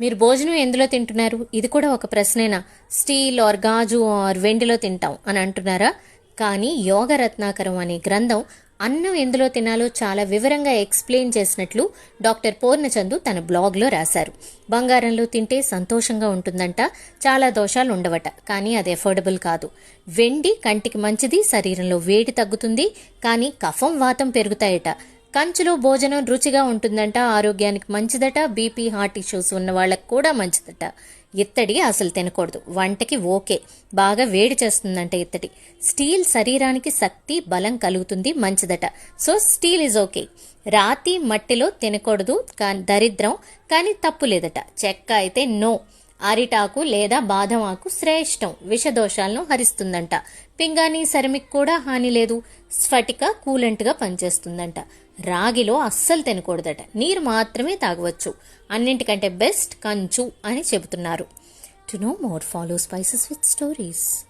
మీరు భోజనం ఎందులో తింటున్నారు? ఇది కూడా ఒక ప్రశ్నేనా? స్టీల్ ఆర్ గాజు ఆర్ వెండిలో తింటాం అని అంటున్నారా? కానీ యోగ రత్నాకరం అనే గ్రంథం అన్నం ఎందులో తినాలో చాలా వివరంగా ఎక్స్ప్లెయిన్ చేసినట్లు డాక్టర్ పూర్ణచందు తన బ్లాగ్లో రాశారు. బంగారంలో తింటే సంతోషంగా ఉంటుందంట చాలా దోషాలు ఉండవట కానీ అది ఎఫోర్డబుల్ కాదు. వెండి కంటికి మంచిది శరీరంలో వేడి తగ్గుతుంది కానీ కఫం వాతం పెరుగుతాయట. కంచులో భోజనం రుచిగా ఉంటుందంట ఆరోగ్యానికి మంచిదట బీపీ హార్ట్ ఇష్యూస్ ఉన్న వాళ్ళకి కూడా మంచిదట. ఇత్తడి అసలు తినకూడదు. వంటకి ఓకే. బాగా వేడి చేస్తుందంట ఇత్తడి. స్టీల్ శరీరానికి శక్తి బలం కలుగుతుంది మంచిదట. So steel is okay. రాతి మట్టిలో తినకూడదు కానీ దరిద్రం కానీ తప్పు లేదట. చెక్క అయితే నో. అరిటాకు లేదా బాదం ఆకు శ్రేష్టం. విషదోషాలను హరిస్తుందంట. పింగాణి సెరమిక్ కూడా హాని లేదు. స్ఫటిక కూలెంట్గా పనిచేస్తుందంట. రాగిలో అస్సలు తినకూడదట. నీరు మాత్రమే తాగవచ్చు. అన్నింటికంటే బెస్ట్ కంచు అని చెబుతున్నారు. To know more follow spices with stories.